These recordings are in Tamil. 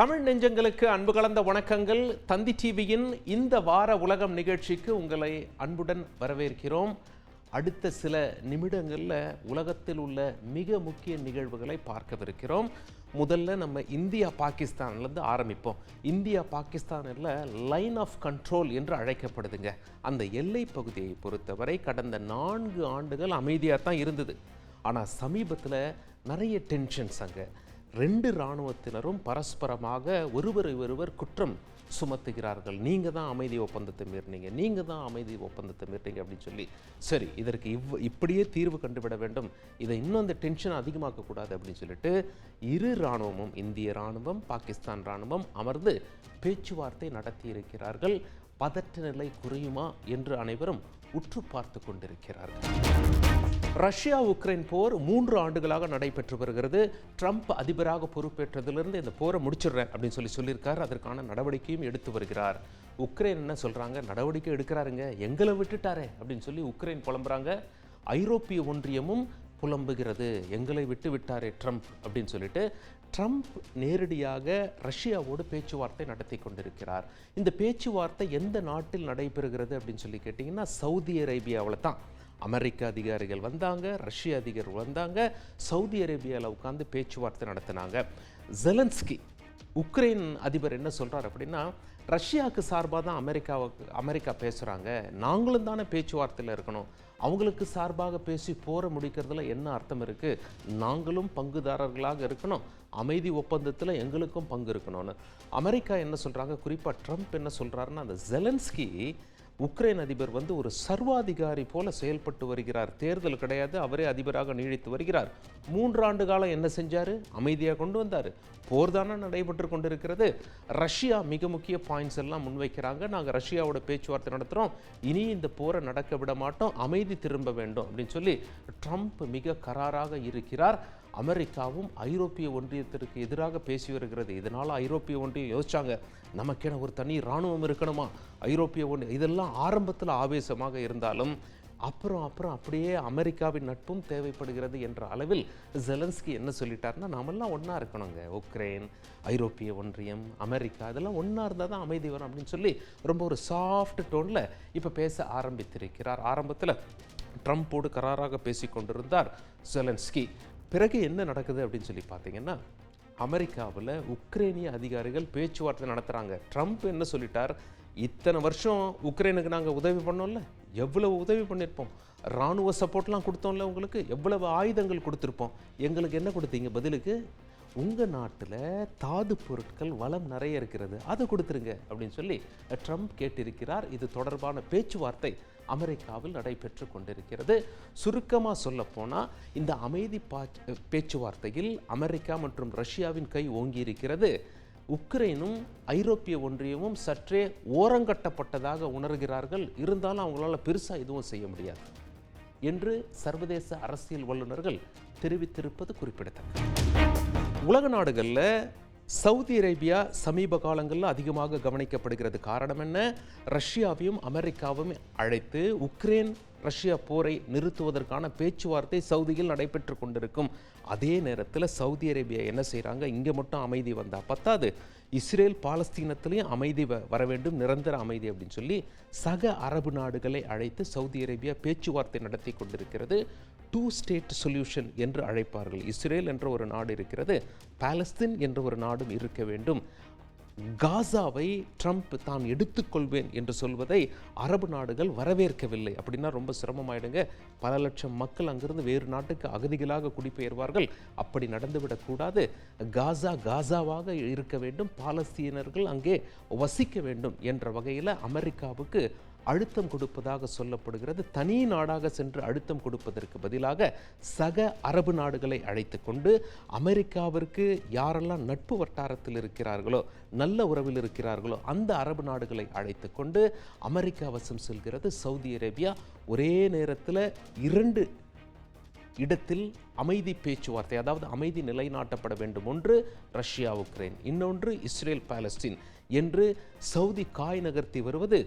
தமிழ் நெஞ்சங்களுக்கு அன்பு கலந்த வணக்கங்கள். தந்தி டிவியின் இந்த வார உலகம் நிகழ்ச்சிக்கு உங்களை அன்புடன் வரவேற்கிறோம். அடுத்த சில நிமிடங்களில் உலகத்தில் உள்ள மிக முக்கிய நிகழ்வுகளை பார்க்கவிருக்கிறோம். முதல்ல நம்ம இந்தியா பாகிஸ்தான்லேருந்து ஆரம்பிப்போம். இந்தியா பாகிஸ்தானில் லைன் ஆஃப் கண்ட்ரோல் என்று அழைக்கப்படுதுங்க. அந்த எல்லை பகுதியை பொறுத்தவரை கடந்த நான்கு ஆண்டுகள் அமைதியாக தான் இருந்தது. ஆனால் சமீபத்தில் நிறைய டென்ஷன்ஸ் அங்கே. ரெண்டு இராணுவத்தினரும் பரஸ்பரமாக ஒருவரை ஒருவர் குற்றம் சுமத்துகிறார்கள். நீங்கள் தான் அமைதி ஒப்பந்தத்தை மீறினீங்க. நீங்கள் தான் அமைதி ஒப்பந்தத்தை மீறினீங்க அப்படின்னு சொல்லி. சரி இதற்கு இவ் இப்படியே தீர்வு கண்டுவிட வேண்டும். இதை இன்னும் அந்த டென்ஷன் அதிகமாக்கக்கூடாது அப்படின்னு சொல்லிட்டு இரு இராணுவமும் இந்திய இராணுவம் பாகிஸ்தான் இராணுவம் அமர்ந்து பேச்சுவார்த்தை நடத்தி இருக்கிறார்கள். பதற்ற நிலை குறையுமா என்று அனைவரும் உற்று பார்த்து கொண்டிருக்கிறார்கள். ரஷ்யா உக்ரைன் போர் மூன்று ஆண்டுகளாக நடைபெற்று வருகிறது. ட்ரம்ப் அதிபராக பொறுப்பேற்றதிலிருந்து இந்த போரை முடிச்சிடுறேன் அப்படின்னு சொல்லி சொல்லியிருக்கார். அதற்கான நடவடிக்கையும் எடுத்து வருகிறார். உக்ரைன் என்ன சொல்கிறாங்க நடவடிக்கை எடுக்கிறாருங்க. எங்களை விட்டுட்டாரே அப்படின்னு சொல்லி உக்ரைன் புலம்புறாங்க. ஐரோப்பிய ஒன்றியமும் புலம்புகிறது. எங்களை விட்டு விட்டாரே ட்ரம்ப் அப்படின்னு சொல்லிட்டு ட்ரம்ப் நேரடியாக ரஷ்யாவோடு பேச்சுவார்த்தை நடத்தி கொண்டிருக்கிறார். இந்த பேச்சுவார்த்தை எந்த நாட்டில் நடைபெறுகிறது அப்படின்னு சொல்லி கேட்டிங்கன்னா சவுதி அரேபியாவில் தான் அமெரிக்க அதிகாரிகள் வந்தாங்க ரஷ்ய அதிகாரிகள் வந்தாங்க சவுதி அரேபியாவில் உட்காந்து பேச்சுவார்த்தை நடத்தினாங்க. ஜெலன்ஸ்கி உக்ரைன் அதிபர் என்ன சொல்கிறார் அப்படின்னா ரஷ்யாவுக்கு சார்பாக தான் அமெரிக்காவுக்கு அமெரிக்கா பேசுகிறாங்க நாங்களும் தானே பேச்சுவார்த்தையில் இருக்கணும். அவங்களுக்கு சார்பாக பேசி போரை முடிக்கிறதுல என்ன அர்த்தம் இருக்குது நாங்களும் பங்குதாரர்களாக இருக்கணும். அமைதி ஒப்பந்தத்தில் எங்களுக்கும் பங்கு இருக்கணும்னு. அமெரிக்கா என்ன சொல்கிறாங்க குறிப்பாக ட்ரம்ப் என்ன சொல்கிறாருன்னா அந்த ஜெலன்ஸ்கி உக்ரைன் அதிபர் வந்து ஒரு சர்வாதிகாரி போல செயல்பட்டு வருகிறார். தேர்தல் கிடையாது அவரே அதிபராக நீடித்து வருகிறார். மூன்றாண்டு காலம் என்ன செஞ்சார்? அமைதியாக கொண்டு வந்தார். போர் தானே நடைபெற்று கொண்டிருக்கிறது. ரஷ்யா மிக முக்கிய பாயிண்ட்ஸ் எல்லாம் முன்வைக்கிறாங்க. நாங்கள் ரஷ்யாவோட பேச்சுவார்த்தை நடத்துகிறோம் இனி இந்த போரை நடக்க விட மாட்டோம். அமைதி திரும்ப வேண்டும் அப்படின்னு சொல்லி ட்ரம்ப் மிக கராராக இருக்கிறார். அமெரிக்காவும் ஐரோப்பிய ஒன்றியத்திற்கு எதிராக பேசி வருகிறது. இதனால் ஐரோப்பிய ஒன்றியம் யோசிச்சாங்க நமக்கென ஒரு தனி இராணுவம் இருக்கணுமா? ஐரோப்பிய ஒன்றியம் இதெல்லாம் ஆரம்பத்தில் ஆவேசமாக இருந்தாலும் அப்புறம் அப்புறம் அப்படியே அமெரிக்காவின் நட்பும் தேவைப்படுகிறது என்ற அளவில் ஜெலன்ஸ்கி என்ன சொல்லிட்டாருன்னா நாமெல்லாம் ஒன்றா இருக்கணுங்க. உக்ரைன் ஐரோப்பிய ஒன்றியம் அமெரிக்கா இதெல்லாம் ஒன்றா இருந்தால் தான் அமைதி வரும் அப்படின்னு சொல்லி ரொம்ப ஒரு சாஃப்ட் டோனில் இப்போ பேச ஆரம்பித்திருக்கிறார். ஆரம்பத்தில் ட்ரம்ப்போடு கராராக பேசி கொண்டிருந்தார் ஜெலன்ஸ்கி. பிறகு என்ன நடக்குது அப்படின்னு சொல்லி பார்த்தீங்கன்னா அமெரிக்காவில் உக்ரைனிய அதிகாரிகள் பேச்சுவார்த்தை நடத்துகிறாங்க ட்ரம்ப் என்ன சொல்லிட்டார்? இத்தனை வருஷம் உக்ரைனுக்கு நாங்கள் உதவி பண்ணோம்ல எவ்வளவு உதவி பண்ணியிருப்போம் இராணுவ சப்போர்ட்லாம் கொடுத்தோம்ல உங்களுக்கு எவ்வளவு ஆயுதங்கள் கொடுத்துருப்போம்? எங்களுக்கு என்ன கொடுத்தீங்க? பதிலுக்கு உங்கள் நாட்டில் தாது பொருட்கள் வளம் நிறைய இருக்கிறது அதை கொடுத்துருங்க அப்படின்னு சொல்லி ட்ரம்ப் கேட்டிருக்கிறார். இது தொடர்பான பேச்சுவார்த்தை அமெரிக்காவில் நடைபெற்று கொண்டிருக்கிறது. சுருக்கமாக சொல்லப்போனால் இந்த அமைதி பா பேச்சுவார்த்தையில் அமெரிக்கா மற்றும் ரஷ்யாவின் கை ஓங்கி இருக்கிறது உக்ரைனும் ஐரோப்பிய ஒன்றியமும் சற்றே ஓரங்கட்டப்பட்டதாக உணர்கிறார்கள். இருந்தாலும் அவங்களால பெருசாக எதுவும் செய்ய முடியாது. என்று சர்வதேச அரசியல் வல்லுநர்கள் தெரிவித்திருப்பது குறிப்பிடத்தக்கது. உலக நாடுகளில் சவுதி அரேபியா சமீப காலங்களில் அதிகமாக கவனிக்கப்படுகிறது. காரணம் என்ன? ரஷ்யாவையும் அமெரிக்காவும் அழைத்து உக்ரைன் ரஷ்யா போரை நிறுத்துவதற்கான பேச்சுவார்த்தை சவுதியில் நடைபெற்று கொண்டிருக்கும். அதே நேரத்தில் சவுதி அரேபியா என்ன செய்கிறாங்க இங்கே மட்டும் அமைதி வந்தால் பத்தாது. இஸ்ரேல் பாலஸ்தீனத்திலையும் அமைதி வ- வர வேண்டும் நிரந்தர அமைதி அப்படின்னு சொல்லி சக அரபு நாடுகளை அழைத்து சவுதி அரேபியா பேச்சுவார்த்தை நடத்தி கொண்டிருக்கிறது. டூ ஸ்டேட் சொல்யூஷன் என்று அழைப்பார்கள். இஸ்ரேல் என்ற ஒரு நாடு இருக்கிறது பாலஸ்தீன் என்ற ஒரு நாடும் இருக்க வேண்டும். காசாவை ட்ரம்ப் தான் எடுத்துக்கொள்வேன் என்று சொல்வதை அரபு நாடுகள் வரவேற்கவில்லை. அப்படின்னா ரொம்ப சிரமமாயிடுங்க. பல லட்சம் மக்கள் அங்கிருந்து வேறு நாட்டுக்கு அகதிகளாக குடிபெயர்வார்கள். அப்படி நடந்துவிடக்கூடாது காசா காசாவாக இருக்க வேண்டும். பாலஸ்தீனர்கள் அங்கே வசிக்க வேண்டும் என்ற வகையில் அமெரிக்காவுக்கு அழுத்தம் கொடுப்பதாக சொல்லப்படுகிறது. தனி நாடாக சென்று அழுத்தம் கொடுப்பதற்கு பதிலாக சக அரபு நாடுகளை அழைத்து கொண்டு அமெரிக்காவிற்கு யாரெல்லாம் நட்பு வட்டாரத்தில் இருக்கிறார்களோ நல்ல உறவில் இருக்கிறார்களோ அந்த அரபு நாடுகளை அழைத்து கொண்டு அமெரிக்கா வசம் செல்கிறது. சவுதி அரேபியா ஒரே நேரத்தில் இரண்டு இடத்தில் அமைதி பேச்சுவார்த்தை அதாவது அமைதி நிலைநாட்டப்பட வேண்டும். ஒன்று ரஷ்யா உக்ரைன் இன்னொன்று இஸ்ரேல் பாலஸ்தீன். என்று சவுதி காய் நகர்த்தி வருவது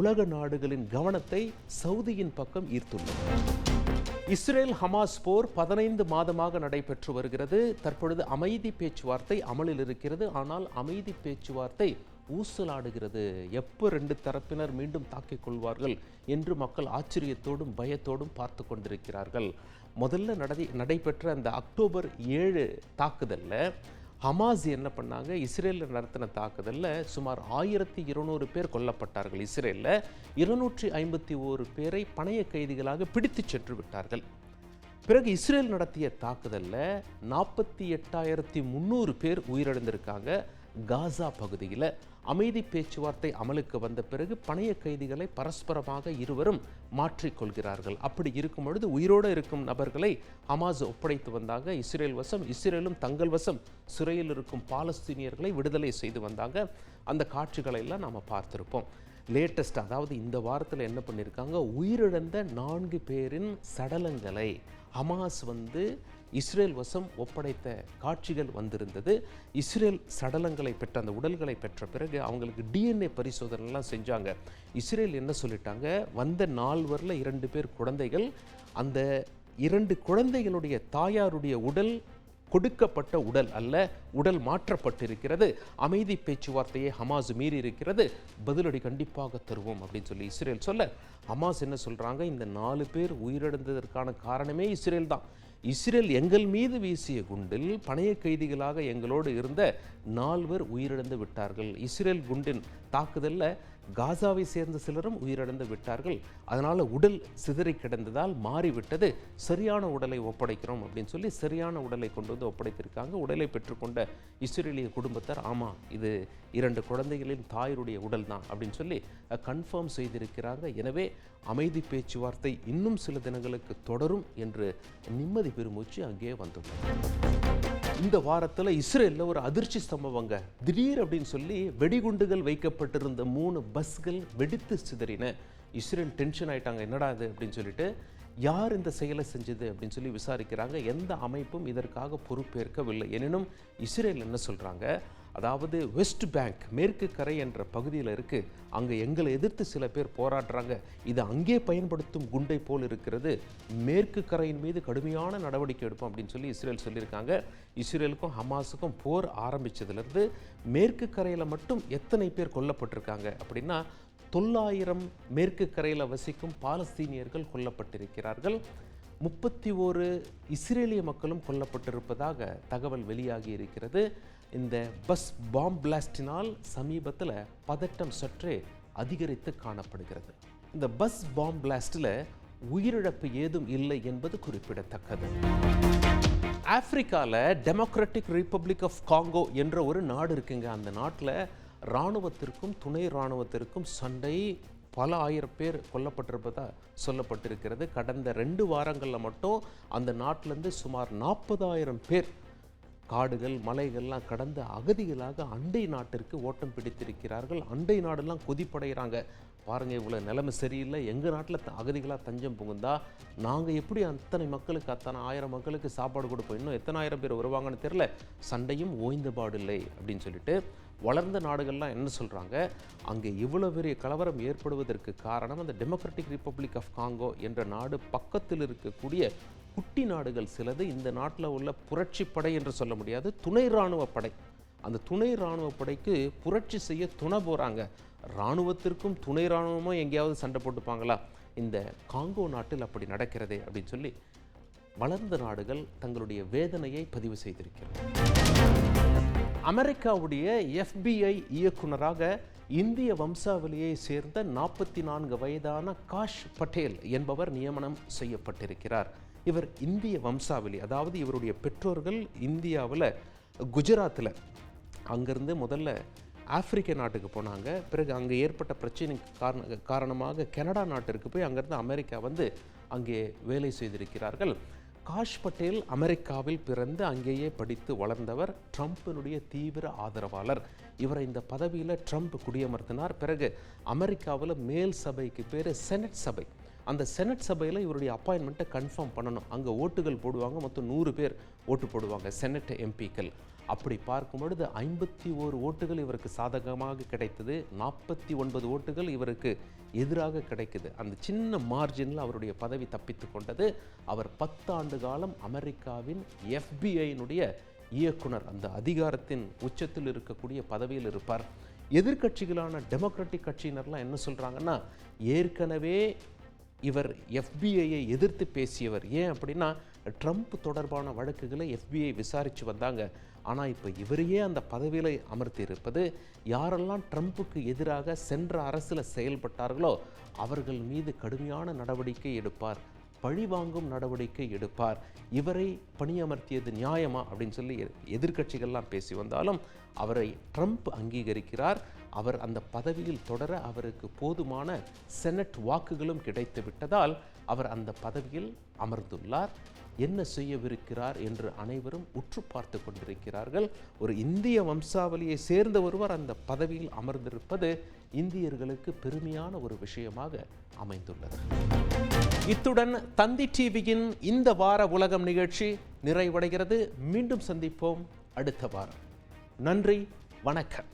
உலக நாடுகளின் கவனத்தை சவுதியின் பக்கம் ஈர்த்துள்ளது. இஸ்ரேல் ஹமாஸ் போர் பதினைந்து மாதமாக நடைபெற்று வருகிறது. தற்பொழுது அமைதி பேச்சுவார்த்தை அமலில் இருக்கிறது. ஆனால் அமைதி பேச்சுவார்த்தை ஊசலாடுகிறது. எப்போ ரெண்டு தரப்பினர் மீண்டும் தாக்கிக் கொள்வார்கள் என்று மக்கள் ஆச்சரியத்தோடும் பயத்தோடும் பார்த்து கொண்டிருக்கிறார்கள். முதல்ல நடை நடைபெற்ற அந்த அக்டோபர் ஏழு தாக்குதலில் ஹமாஸ் என்ன பண்ணாங்க? இஸ்ரேலில் நடத்தின தாக்குதலில் சுமார் ஆயிரத்தி இருநூறு பேர் கொல்லப்பட்டார்கள். இஸ்ரேலில் இருநூற்றி ஐம்பத்தி ஓரு பேரை பணைய கைதிகளாக பிடித்து சென்று விட்டார்கள். பிறகு இஸ்ரேல் நடத்திய தாக்குதலில் நாற்பத்தி எட்டாயிரத்தி முந்நூறு பேர் உயிரிழந்திருக்காங்க. காசா பகுதியில் அமைதி பேச்சுவார்த்தை அமலுக்கு வந்த பிறகு பணைய கைதிகளை பரஸ்பரமாக இருவரும் மாற்றிக்கொள்கிறார்கள் அப்படி இருக்கும் பொழுது உயிரோடு இருக்கும் நபர்களை ஹமாஸ் ஒப்படைத்து வந்தாங்க இஸ்ரேல் வசம் இஸ்ரேலும் தங்கள் வசம் சிறையில் இருக்கும் பாலஸ்தீனியர்களை விடுதலை செய்து வந்தாங்க அந்த காட்சிகளை எல்லாம் நாம் பார்த்துருப்போம். லேட்டஸ்ட் அதாவது இந்த வாரத்தில் என்ன பண்ணியிருக்காங்க உயிரிழந்த நான்கு பேரின் சடலங்களை ஹமாஸ் வந்து இஸ்ரேல் வசம் ஒப்படைத்த காட்சிகள் வந்திருந்தது. இஸ்ரேல் சடலங்களை பெற்ற அந்த உடல்களை பெற்ற பிறகு அவங்களுக்கு டிஎன்ஏ பரிசோதனைலாம் செஞ்சாங்க. இஸ்ரேல் என்ன சொல்லிட்டாங்க? வந்த நால்வரில் இரண்டு பேர் குழந்தைகள் அந்த இரண்டு குழந்தைகளுடைய தாயாருடைய உடல் கொடுக்கப்பட்ட உடல் அல்ல உடல் மாற்றப்பட்டிருக்கிறது. அமைதி பேச்சுவார்த்தையை ஹமாஸ் மீறி இருக்கிறது பதிலடி கண்டிப்பாக தருவோம் அப்படின்னு சொல்லி இஸ்ரேல் சொல்ல. ஹமாஸ் என்ன சொல்கிறாங்க இந்த நாலு பேர் உயிரிழந்ததற்கான காரணமே இஸ்ரேல் தான். இஸ்ரேல் எங்கள் மீது வீசிய குண்டில் பணைய கைதிகளாக எங்களோடு இருந்த நால்வர் உயிரிழந்து விட்டார்கள். இஸ்ரேல் குண்டின் தாக்குதலில் காசாவை சேர்ந்த சிலரும் உயிரிழந்து விட்டார்கள். அதனால் உடல் சிதறி கிடந்ததால் மாறிவிட்டது. சரியான உடலை ஒப்படைக்கிறோம் அப்படின்னு சொல்லி சரியான உடலை கொண்டு வந்து ஒப்படைத்திருக்காங்க. உடலை பெற்றுக்கொண்ட இஸ்ரேலிய குடும்பத்தார் ஆமாம் இது இரண்டு குழந்தைகளின் தாயருடைய உடல் தான் அப்படின்னு சொல்லி கன்ஃபார்ம் செய்திருக்கிறாங்க. எனவே அமைதி பேச்சுவார்த்தை இன்னும் சில தினங்களுக்கு தொடரும் என்று நிம்மதி பெருமூச்சு அங்கே வந்துள்ளது. இந்த வாரத்தில் இஸ்ரேலில் ஒரு அதிர்ச்சி சம்பவங்க. திடீர் அப்படின்னு சொல்லி வெடிகுண்டுகள் வைக்கப்பட்டிருந்த மூணு பஸ்கள் வெடித்து சிதறின. இஸ்ரேல் டென்ஷன் ஆயிட்டாங்க என்னடா இது அப்படின்னு சொல்லிட்டு யார் இந்த செயலை செஞ்சது அப்படின்னு சொல்லி விசாரிக்கிறாங்க. எந்த அமைப்பும் இதற்காக பொறுப்பேற்கவில்லை. எனினும் இஸ்ரேல் என்ன சொல்கிறாங்க அதாவது வெஸ்ட் பேங்க் மேற்கு கரை என்ற பகுதியில் இருக்குது அங்கே எங்களை எதிர்த்து சில பேர் போராடுறாங்க. இது அங்கே பயன்படுத்தும் குண்டை போல் இருக்கிறது. மேற்கு கரையின் மீது கடுமையான நடவடிக்கை எடுப்போம் அப்படின்னு சொல்லி இஸ்ரேல் சொல்லியிருக்காங்க. இஸ்ரேலுக்கும் ஹமாஸுக்கும் போர் ஆரம்பிச்சதுலேருந்து மேற்கு கரையில் மட்டும் எத்தனை பேர் கொல்லப்பட்டிருக்காங்க அப்படின்னா தொள்ளாயிரம் மேற்கு கரையில் வசிக்கும் பாலஸ்தீனியர்கள் கொல்லப்பட்டிருக்கிறார்கள். முப்பத்தி ஓரு இஸ்ரேலிய மக்களும் கொல்லப்பட்டிருப்பதாக தகவல் வெளியாகி இருக்கிறது. இந்த பஸ் பாம் பிளாஸ்டினால் சமீபத்தில் பதட்டம் சற்றே அதிகரித்து காணப்படுகிறது. இந்த பஸ் பாம் பிளாஸ்டில் உயிரிழப்பு ஏதும் இல்லை என்பது குறிப்பிடத்தக்கது. ஆப்பிரிக்காவில் டெமோக்ராட்டிக் ரிப்பப்ளிக் ஆஃப் காங்கோ என்ற ஒரு நாடு இருக்குங்க. அந்த நாட்டில் இராணுவத்திற்கும் துணை இராணுவத்திற்கும் சண்டை பல ஆயிரம் பேர் கொல்லப்பட்டிருப்பதா சொல்லப்பட்டிருக்கிறது. கடந்த ரெண்டு வாரங்களில் மட்டும் அந்த நாட்டிலேருந்து சுமார் நாற்பதாயிரம் பேர் காடுகள் மலைகள்லாம் கடந்து அகதிகளாக அண்டை நாட்டிற்கு ஓட்டம் பிடித்திருக்கிறார்கள். அண்டை நாடெல்லாம் கொதிப்படைகிறாங்க. பாருங்கள் இவ்வளோ நிலைமை சரியில்லை. எங்கள் நாட்டில் அகதிகளாக தஞ்சம் புகுந்தா நாங்கள் எப்படி அத்தனை மக்களுக்கு அத்தனை ஆயிரம் மக்களுக்கு சாப்பாடு கொடுப்போம்? இன்னும் எத்தனை ஆயிரம் பேர் வருவாங்கன்னு தெரில சண்டையும் ஓய்ந்தபாடு இல்லை அப்படின்னு சொல்லிட்டு வளர்ந்த நாடுகள்லாம் என்ன சொல்கிறாங்க அங்கே இவ்வளோ பெரிய கலவரம் ஏற்படுவதற்கு காரணம் அந்த டெமோக்ராட்டிக் ரிப்பப்ளிக் ஆஃப் காங்கோ என்ற நாடு பக்கத்தில் இருக்கக்கூடிய குட்டி நாடுகள் சிலது இந்த நாட்டில் உள்ள புரட்சி படை என்று சொல்ல முடியாது துணை இராணுவ படை. அந்த துணை இராணுவ படைக்கு புரட்சி செய்ய துணை போகிறாங்க இராணுவத்திற்கும் துணை இராணுவமும் எங்கேயாவது சண்டை போட்டுப்பாங்களா? இந்த காங்கோ நாட்டில் அப்படி நடக்கிறதே அப்படின்னு சொல்லி வளர்ந்த நாடுகள் தங்களுடைய வேதனையை பதிவு செய்திருக்கிறது. அமெரிக்காவுடைய எஃபிஐ இயக்குனராக இந்திய வம்சாவளியை சேர்ந்த நாற்பத்தி நான்கு வயதான காஷ் பட்டேல் என்பவர் நியமனம் செய்யப்பட்டிருக்கிறார். இவர் இந்திய வம்சாவளி அதாவது இவருடைய பெற்றோர்கள் இந்தியாவில் குஜராத்தில் அங்கேருந்து முதல்ல ஆப்பிரிக்க நாட்டுக்கு போனாங்க. பிறகு அங்கே ஏற்பட்ட பிரச்சனைக்கு காரண காரணமாக கனடா நாட்டிற்கு போய் அங்கேருந்து அமெரிக்கா வந்து அங்கே வேலை செய்திருக்கிறார்கள். காஷ் பட்டேல் அமெரிக்காவில் பிறந்து அங்கேயே படித்து வளர்ந்தவர் ட்ரம்ப்பினுடைய தீவிர ஆதரவாளர். இவரை இந்த பதவியில் ட்ரம்ப் குடியமர்த்தினார். பிறகு அமெரிக்காவில் மேல் சபைக்கு பேர் செனட் சபை. அந்த செனட் சபையில் இவருடைய அப்பாயின்மெண்ட்டை கன்ஃபார்ம் பண்ணணும். அங்கே ஓட்டுகள் போடுவாங்க மொத்தம் நூறு பேர் ஓட்டு போடுவாங்க செனட் எம்பிக்கள். அப்படி பார்க்கும் பொழுது ஐம்பத்தி ஓரு ஓட்டுகள் இவருக்கு சாதகமாக கிடைத்தது நாற்பத்தி ஒன்பது ஓட்டுகள் இவருக்கு எதிராக கிடைக்குது. அந்த சின்ன மார்ஜினில் அவருடைய பதவி தப்பித்து கொண்டது. அவர் பத்தாண்டு காலம் அமெரிக்காவின் எஃபிஐனுடைய இயக்குனர் அந்த அதிகாரத்தின் உச்சத்தில் இருக்கக்கூடிய பதவியில் இருப்பார். எதிர்க்கட்சிகளான டெமோக்ராட்டிக் கட்சியினர்லாம் என்ன சொல்கிறாங்கன்னா ஏற்கனவே இவர் எஃபிஐயை எதிர்த்து பேசியவர். ஏன் அப்படின்னா ட்ரம்ப் தொடர்பான வழக்குகளை எஃபிஐ விசாரித்து வந்தாங்க. ஆனால் இப்போ இவரையே அந்த பதவியில் அமர்த்தி இருப்பது யாரெல்லாம் ட்ரம்ப்புக்கு எதிராக சென்ற அரசில் செயல்பட்டார்களோ அவர்கள் மீது கடுமையான நடவடிக்கை எடுப்பார். பழிவாங்கும் நடவடிக்கை எடுப்பார். இவரை பணியமர்த்தியது நியாயமா அப்படின்னு சொல்லி எதிர்க்கட்சிகள்லாம் பேசி வந்தாலும் அவரை ட்ரம்ப் அங்கீகரிக்கிறார். அவர் அந்த பதவியில் தொடர அவருக்கு போதுமான செனட் வாக்குகளும் கிடைத்து விட்டதால் அவர் அந்த பதவியில் அமர்ந்துள்ளார். என்ன செய்யவிருக்கிறார் என்று அனைவரும் உற்று பார்த்து கொண்டிருக்கிறார்கள். ஒரு இந்திய வம்சாவளியை சேர்ந்த ஒருவர் அந்த பதவியில் அமர்ந்திருப்பது இந்தியர்களுக்கு பெருமையான ஒரு விஷயமாக அமைந்துள்ளது. இத்துடன் தந்தி டிவியின் இந்த வார உலகம் நிகழ்ச்சி நிறைவடைகிறது. மீண்டும் சந்திப்போம் அடுத்த வாரம். நன்றி வணக்கம்.